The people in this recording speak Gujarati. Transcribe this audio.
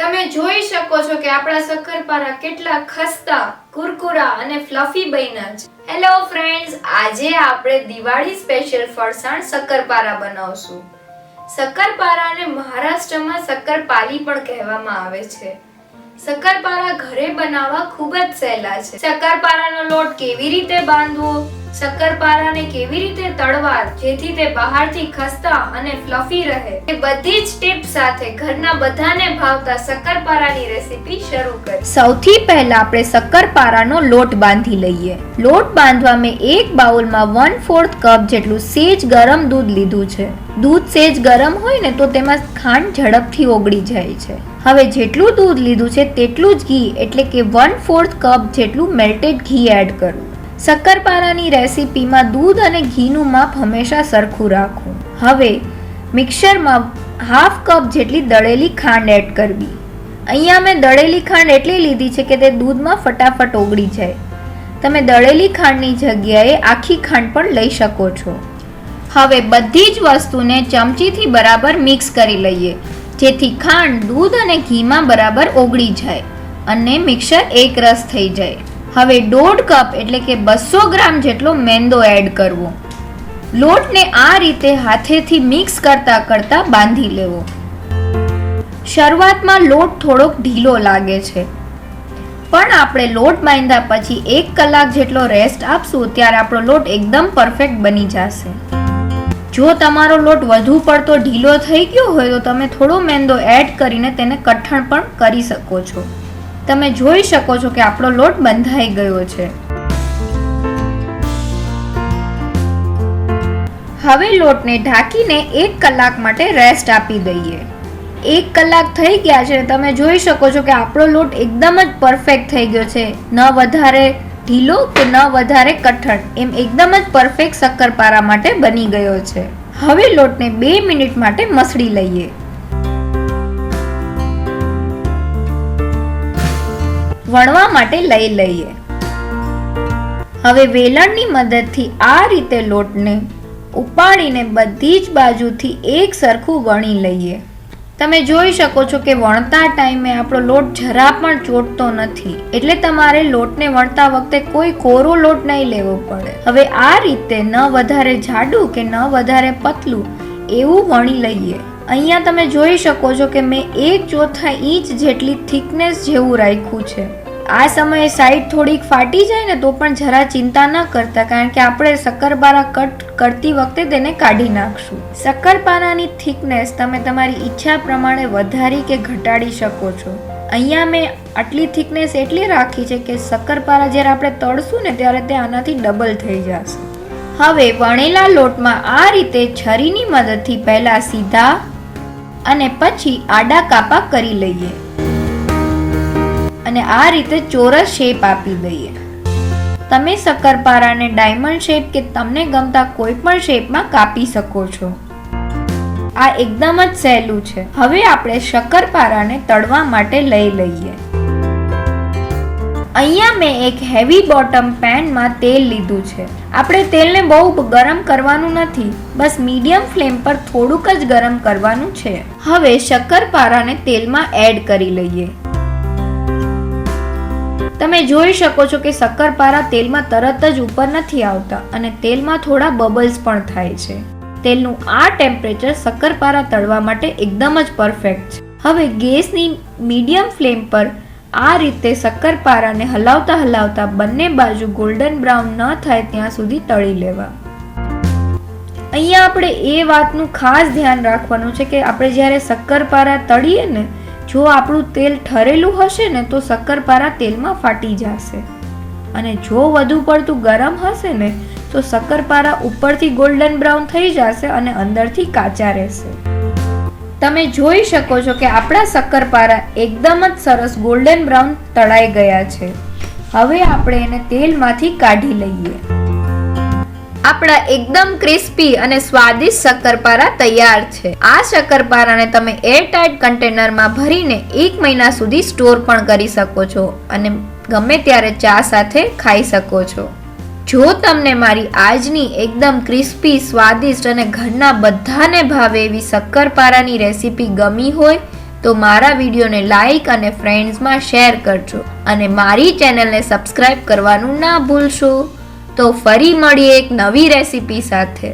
તમે જોઈ શકો છો કે આપણા શક્કરપારા કેટલા ખસ્તા, કુરકુરા અને ફ્લફી બન્યા છે. હેલો ફ્રેન્ડ્સ આજે આપણે દિવાળી સ્પેશિયલ ફરસાણ શક્કરપારા બનાવશું. શક્કરપારાને મહારાષ્ટ્રમાં શક્કરપાલી પણ કહેવામાં આવે છે. શક્કરપારા ઘરે બનાવવા ખૂબ જ સહેલા છે. શક્કરપારાનો લોટ કેવી રીતે બાંધવો? શક્કરપારાને કેવી રીતે તળવા, જેથી તે બહારથી ખસ્તા અને ફ્લફી રહે. એ બધી જ ટિપ્સ સાથે ઘરના બધાને ભાવતા શક્કરપારાની રેસીપી શરૂ કરી. સૌથી પહેલા આપણે શક્કરપારાનો લોટ બાંધી લઈએ. લોટ બાંધવા મેં એક બાઉલમાં વન ફોર્થ કપ જેટલું સેજ ગરમ દૂધ લીધું છે. દૂધ સેજ ગરમ હોય ને તો તેમાં ખાંડ ઝડપથી ઓગળી જાય છે. હવે જેટલું દૂધ લીધું છે તેટલું જ ઘી, એટલે કે વન ફોર્થ કપ જેટલું મેલ્ટેડ ઘી એડ કરવું શક્કરપારાની રેસીપીમાં દૂધ અને ઘીનું માપ હંમેશા સરખું રાખવું. હવે, મિક્સરમાં હાફ કપ જેટલી દળેલી ખાંડ એડ કરવી. અહીંયા મેં દળેલી ખાંડ એટલી લીધી છે કે તે દૂધમાં ફટાફટ ઓગળી જાય. તમે દળેલી ખાંડની જગ્યાએ આખી ખાંડ પણ લઈ શકો છો. હવે, બધી જ વસ્તુને ચમચીથી બરાબર મિક્સ કરી લઈએ, જેથી ખાંડ દૂધ અને ઘીમાં બરાબર ઓગળી જાય અને મિક્સર એકરસ થઈ જાય. હવે દોઢ કપ એટલે કે બસો ગ્રામ જેટલો મેંદો એડ કરવો. લોટને આ રીતે હાથેથી મિક્સ કરતા કરતા બાંધી લેવો. શરૂઆતમાં લોટ થોડોક ઢીલો લાગે છે. પણ આપણે લોટ બાંધ્યા પછી એક કલાક જેટલો રેસ્ટ આપશું ત્યારે આપણો લોટ એકદમ પરફેક્ટ બની જશે. જો તમારો લોટ વધુ પડતો ઢીલો થઈ ગયો હોય તો તમે થોડો મેંદો એડ કરીને તેને કઠણ પણ કરી શકો છો. તમે જોઈ શકો છો કે આપણો લોટ બંધાઈ ગયો છે. હવે લોટને ઢાંકીને એક કલાક માટે રેસ્ટ આપી દઈએ. એક કલાક થઈ ગયા છે તમે જોઈ શકો છો કે આપણો લોટ એકદમ જ પરફેક્ટ થઈ ગયો છે. ન વધારે ઢીલો કે ન વધારે કઠણ, એમ એકદમ જ પરફેક્ટ શક્કરપારા માટે બની ગયો છે. હવે લોટને બે મિનિટ માટે મસળી લઈએ. વણવા માટે લઈ લઈએ. હવે વેલણની મદદથી આ રીતે લોટને ઉપાડીને બધી જ બાજુથી એક સરખું વણી લઈએ. તમે જોઈ શકો છો કે વણતા ટાઈમે આપણો લોટ જરા પણ ચોટતો નથી. એટલે તમારે લોટને વણતા વખતે કોઈ કોરો લોટ નહીં લેવો પડે. હવે આ રીતે ન વધારે જાડું કે ન વધારે પતલું એવું વણી લઈએ. અહીંયા તમે જોઈ શકો છો કે મેં એક ચોથા ઇંચ જેટલી થિકનેસ જેવું રાખ્યું છે. આ સમયે સાઈડ થોડીક ફાટી જાય ને તો પણ જરા ચિંતા ન કરતા, કારણ કે આપણે શક્કરપારા કટ કરતી વખતે તેને કાઢી નાખશું. શક્કરપારાની થિકનેસ તમે તમારી ઈચ્છા પ્રમાણે વધારી કે ઘટાડી શકો છો. અહીંયા મેં આટલી થિકનેસ એટલી રાખી છે કે શક્કરપારા જ્યારે આપણે તળશું ને ત્યારે તે આનાથી ડબલ થઈ જશે. હવે વણેલા લોટમાં આ રીતે છરીની મદદથી પહેલાં સીધા અને પછી આડા કાપા કરી લઈએ. અને આ રીતે ચોરસ શેપ આપી દઈએ. તમે શક્કરપારાને ડાયમંડ શેપ કે તમને ગમતા કોઈ પણ શેપમાં કાપી શકો છો. આ એકદમ જ સહેલું છે. હવે આપણે શક્કરપારાને તળવા માટે લઈ લઈએ. અહીંયા મેં એક હેવી બોટમ પેનમાં તેલ લીધું છે. આપણે તેલને બહુ ગરમ કરવાનું નથી, બસ મીડિયમ ફ્લેમ પર થોડુંક જ ગરમ કરવાનું છે. હવે શક્કરપારાને તેલમાં એડ કરી લઈએ. તમે જોઈ શકો છો કે શક્કરપારા તેલમાં તરત જ ઉપર નથી આવતા અને તેલમાં થોડા બબલ્સ પણ થાય છે. તેલનું આ ટેમ્પરેચર શક્કરપારા તળવા માટે એકદમ જ પરફેક્ટ છે. હવે ગેસની મીડિયમ ફ્લેમ પર આ રીતે શક્કરપારાને હલાવતા હલાવતા બંને બાજુ ગોલ્ડન બ્રાઉન ન થાય ત્યાં સુધી તળી લેવા. અહીંયા આપણે એ વાતનું ખાસ ધ્યાન રાખવાનું છે કે આપણે જ્યારે શક્કરપારા તળીએ ને, જો આપણું તેલ ઠરેલું હશે ને, તો શક્કરપારા તેલમાં ફાટી જશે. અને જો વધુ પડતું ગરમ હશે ને, તો શક્કરપારા ઉપરથી ગોલ્ડન બ્રાઉન થઈ જશે અને અંદરથી કાચા રહેશે. તમે જોઈ શકો છો કે આપણા શક્કરપારા એકદમ જ સરસ ગોલ્ડન બ્રાઉન તળાઈ ગયા છે. હવે આપણે એને તેલમાંથી કાઢી લઈએ. આપણા એકદમ ક્રિસ્પી અને સ્વાદિષ્ટ શક્કરપારા તૈયાર છે. આ શક્કરપારાને તમે એરટાઇટ કન્ટેનરમાં ભરીને એક મહિના સુધી સ્ટોર પણ કરી શકો છો અને ગમે ત્યારે ચા સાથે ખાઈ શકો છો. જો તમને મારી આજની એકદમ ક્રિસ્પી, સ્વાદિષ્ટ અને ઘરના બધાને ભાવે એવી શક્કરપારાની રેસીપી ગમી હોય, તો મારા વિડીયોને લાઈક અને ફ્રેન્ડ્સમાં શેર કરજો અને મારી ચેનલને સબસ્ક્રાઈબ કરવાનું ના ભૂલશો. તો ફરી મળીએ એક નવી રેસીપી સાથે.